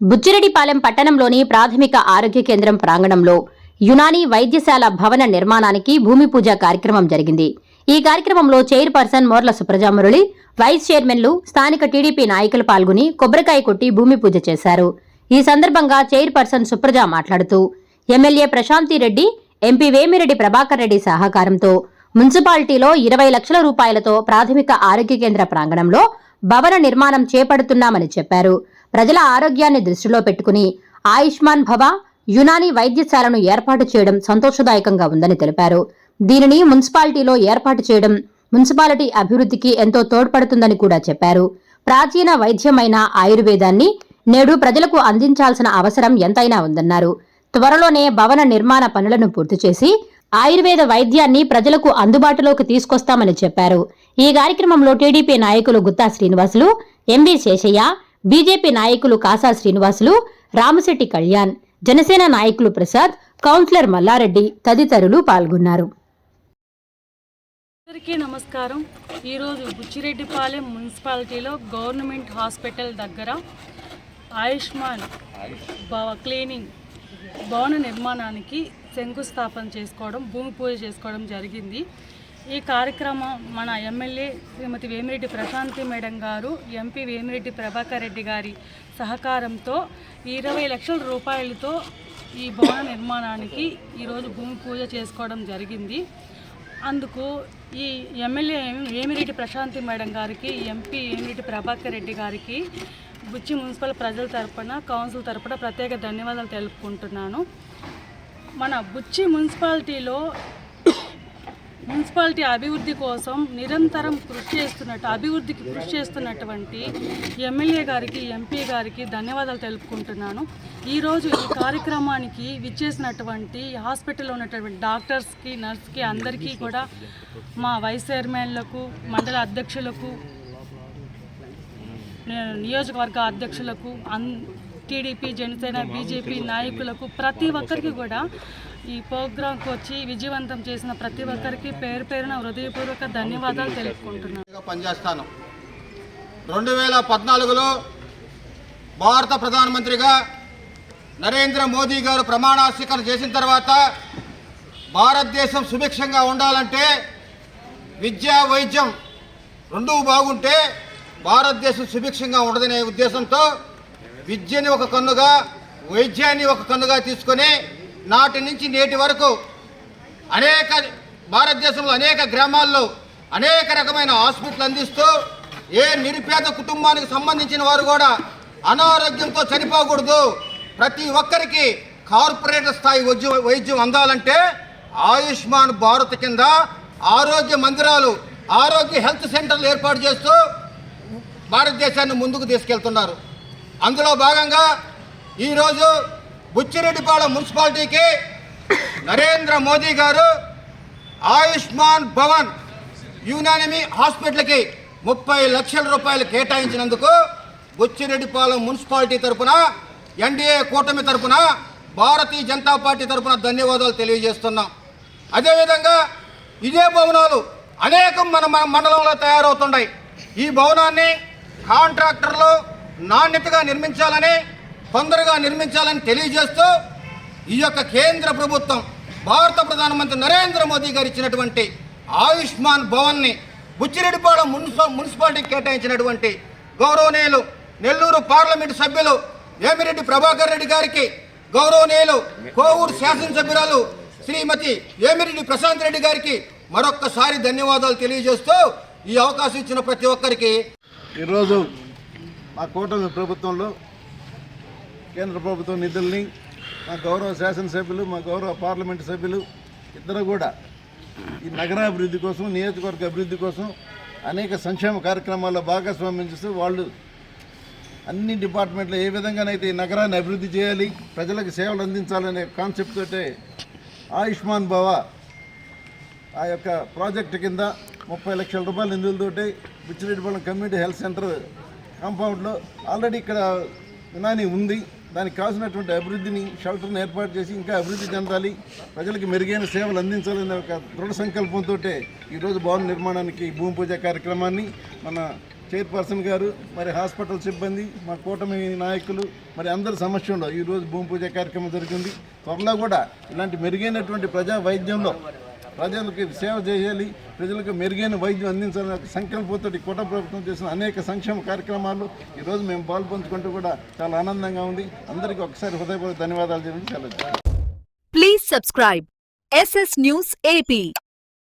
బుచ్చిరెడ్డిపాలెం పట్టణంలోని ప్రాథమిక ఆరోగ్య కేంద్రం ప్రాంగణంలో యునాని వైద్యశాల భవన నిర్మాణానికి భూమి పూజ కార్యక్రమం జరిగింది. ఈ కార్యక్రమంలో చైర్పర్సన్ మోర్ల సుప్రజామురళి వైస్ చైర్మన్లు స్థానిక టీడీపీ నాయకులు పాల్గొని కొబ్బరికాయ కొట్టి భూమి పూజ చేశారు. ఈ సందర్భంగా చైర్పర్సన్ సుప్రజ మాట్లాడుతూ ఎమ్మెల్యే ప్రశాంతి రెడ్డి ఎంపీ వేమిరెడ్డి ప్రభాకర్ రెడ్డి సహకారంతో మున్సిపాలిటీలో ఇరవై లక్షల రూపాయలతో ప్రాథమిక ఆరోగ్య కేంద్ర ప్రాంగణంలో భవన నిర్మాణం చేపడుతున్నామని చెప్పారు. ప్రజల ఆరోగ్యాన్ని దృష్టిలో పెట్టుకుని ఆయుష్మాన్ భవ యునాని వైద్యశాలను ఏర్పాటు చేయడం సంతోషదాయకంగా ఉందని తెలిపారు. దీనిని మున్సిపాలిటీలో ఏర్పాటు చేయడం మున్సిపాలిటీ అభివృద్ధికి ఎంతో తోడ్పడుతుందని కూడా చెప్పారు. ప్రాచీన వైద్యమైన ఆయుర్వేదాన్ని నేడు ప్రజలకు అందించాల్సిన అవసరం ఎంతైనా ఉందన్నారు. త్వరలోనే భవన నిర్మాణ పనులను పూర్తి చేసి ఆయుర్వేద వైద్యాన్ని ప్రజలకు అందుబాటులోకి తీసుకొస్తామని చెప్పారు. ఈ కార్యక్రమంలో టీడీపీ నాయకులు Gutta Srinivasulu M V Seshaiah BJP నాయకులు కాసా శ్రీనివాసులు రామశెట్టి కళ్యాణ్ జనసేన నాయకులు ప్రసాద్ కౌన్సిలర్ మల్లారెడ్డి తదితరులు పాల్గొన్నారు. అందరికీ నమస్కారం. ఈరోజు బుచ్చిరెడ్డిపాలెం మున్సిపాలిటీలో గవర్నమెంట్ హాస్పిటల్ దగ్గర ఆయుష్మాన్ క్లీనింగ్ భవన నిర్మాణానికి శంకుస్థాపన చేసుకోవడం భూమి పూజ చేసుకోవడం జరిగింది. ఈ కార్యక్రమం మన MLA Shrimati Vemireddy Prashanthi madam garu MP Vemireddy Prabhakar Reddy గారి సహకారంతో ఇరవై లక్షల రూపాయలతో ఈ భవన నిర్మాణానికి ఈరోజు భూమి పూజ చేసుకోవడం జరిగింది. అందుకు ఈ ఎమ్మెల్యే వేమిరెడ్డి ప్రశాంతి మేడం గారికి ఎంపీ వేమిరెడ్డి ప్రభాకర్ రెడ్డి గారికి బుచ్చి మున్సిపల్ ప్రజల తరపున కౌన్సిల్ తరపున ప్రత్యేక ధన్యవాదాలు తెలుపుకుంటున్నాను. మన బుచ్చి మున్సిపాలిటీలో మున్సిపాలిటీ అభివృద్ధి కోసం నిరంతరం కృషి చేస్తున్నట్టు అభివృద్ధికి కృషి చేస్తున్నటువంటి ఎమ్మెల్యే గారికి ఎంపీ గారికి ధన్యవాదాలు తెలుపుకుంటున్నాను. ఈరోజు ఈ కార్యక్రమానికి విచ్చేసినటువంటి హాస్పిటల్లో ఉన్నటువంటి డాక్టర్స్కి నర్స్కి అందరికీ కూడా మా వైస్ చైర్మన్లకు మండల అధ్యక్షులకు నియోజకవర్గ అధ్యక్షులకు అన్ టీడీపీ జనసేన బీజేపీ నాయకులకు ప్రతి ఒక్కరికి కూడా ఈ ప్రోగ్రాంకి వచ్చి విజయవంతం చేసిన ప్రతి ఒక్కరికి పేరు పేరున హృదయపూర్వక ధన్యవాదాలు తెలుపుకుంటున్నాను. పనిచేస్తాను. రెండు వేల పద్నాలుగులో భారత ప్రధానమంత్రిగా నరేంద్ర మోదీ గారు ప్రమాణ స్వీకారం చేసిన తర్వాత భారతదేశం సుభిక్షంగా ఉండాలంటే విద్య వైద్యం రెండూ బాగుంటే భారతదేశం సుభిక్షంగా ఉండదనే ఉద్దేశంతో విద్యని ఒక కన్నుగా వైద్యాన్ని ఒక కన్నుగా తీసుకొని నాటి నుంచి నేటి వరకు అనేక భారతదేశంలో అనేక గ్రామాల్లో అనేక రకమైన హాస్పిటల్ అందిస్తూ ఏ నిరుపేద కుటుంబానికి సంబంధించిన వారు కూడా అనారోగ్యంతో చనిపోకూడదు. ప్రతి ఒక్కరికి కార్పొరేట్ స్థాయి వైద్యం వైద్యం అందాలంటే ఆయుష్మాన్ భారత్ కింద ఆరోగ్య మందిరాలు ఆరోగ్య హెల్త్ సెంటర్లు ఏర్పాటు చేస్తూ భారతదేశాన్ని ముందుకు తీసుకెళ్తున్నారు. అందులో భాగంగా ఈరోజు బుచ్చిరెడ్డిపాళెం మున్సిపాలిటీకి నరేంద్ర మోదీ గారు ఆయుష్మాన్ భవన్ యునానిమీ హాస్పిటల్కి ముప్పై లక్షల రూపాయలు కేటాయించినందుకు బుచ్చిరెడ్డిపాలెం మున్సిపాలిటీ తరపున ఎన్డీఏ కూటమి తరపున భారతీయ జనతా పార్టీ తరపున ధన్యవాదాలు తెలియజేస్తున్నాం. అదేవిధంగా ఇదే భవనాలు అనేకం మన మన మండలంలో తయారవుతున్నాయి. ఈ భవనాన్ని కాంట్రాక్టర్లు నాణ్యతగా నిర్మించాలని తొందరగా నిర్మించాలని తెలియజేస్తూ ఈ యొక్క కేంద్ర ప్రభుత్వం భారత ప్రధానమంత్రి నరేంద్ర మోదీ గారు ఇచ్చినటువంటి ఆయుష్మాన్ భవన్ని బుచ్చిరెడ్డిపాడ మున్సిపల్ మున్సిపాలిటీకి కేటాయించినటువంటి గౌరవనీయులు నెల్లూరు పార్లమెంటు సభ్యులు వేమిరెడ్డి ప్రభాకర్ రెడ్డి గారికి గౌరవనీయులు కోవూరు శాసనసభ్యురాలు శ్రీమతి వేమిరెడ్డి ప్రశాంత్ రెడ్డి గారికి మరొక్కసారి ధన్యవాదాలు తెలియజేస్తూ ఈ అవకాశం ఇచ్చిన ప్రతి ఒక్కరికి ఈరోజు మా కూటమి ప్రభుత్వంలో కేంద్ర ప్రభుత్వం నిధుల్ని మా గౌరవ శాసనసభ్యులు మా గౌరవ పార్లమెంట్ సభ్యులు ఇద్దరు కూడా ఈ నగరాభివృద్ధి కోసం నియోజకవర్గ అభివృద్ధి కోసం అనేక సంక్షేమ కార్యక్రమాల్లో భాగస్వామ్యం చేస్తూ వాళ్ళు అన్ని డిపార్ట్మెంట్లో ఏ విధంగానైతే ఈ నగరాన్ని అభివృద్ధి చేయాలి ప్రజలకు సేవలు అందించాలనే కాన్సెప్ట్ తోటే ఆయుష్మాన్ భవ ఆ యొక్క ప్రాజెక్టు కింద ముప్పై లక్షల రూపాయల నిధులతోటి బుచ్చిరెడ్డిపాలెం కమ్యూనిటీ హెల్త్ సెంటర్ కాంపౌండ్లో ఆల్రెడీ ఇక్కడ వినాని ఉంది. దానికి కావాల్సినటువంటి అభివృద్ధిని షెల్టర్ని ఏర్పాటు చేసి ఇంకా అభివృద్ధి చెందాలి. ప్రజలకు మెరుగైన సేవలు అందించాలనే ఒక దృఢ సంకల్పంతో ఈరోజు భవన నిర్మాణానికి భూమి పూజ కార్యక్రమాన్ని మన చైర్పర్సన్ గారు మరి హాస్పిటల్ సిబ్బంది మా కూటమి నాయకులు మరి అందరి సమక్షంలో ఈరోజు భూమి పూజ కార్యక్రమం జరిగింది త్వరలో కూడా ఇలాంటి మెరుగైనటువంటి ప్రజా వైద్యంలో ప్రజలకు సేవ చేయాలి ప్రజలకు మెరుగైన వైద్యం అందించాలని సంకల్పంతో ఈ ప్రభుత్వం చేసిన అనేక సంక్షేమ కార్యక్రమాలు ఈరోజు మేము పాల్పంచుకుంటూ కూడా చాలా ఆనందంగా ఉంది. అందరికీ ఒకసారి హృదయపూర్వక ధన్యవాదాలు చెప్పి చాలా please subscribe S S news AP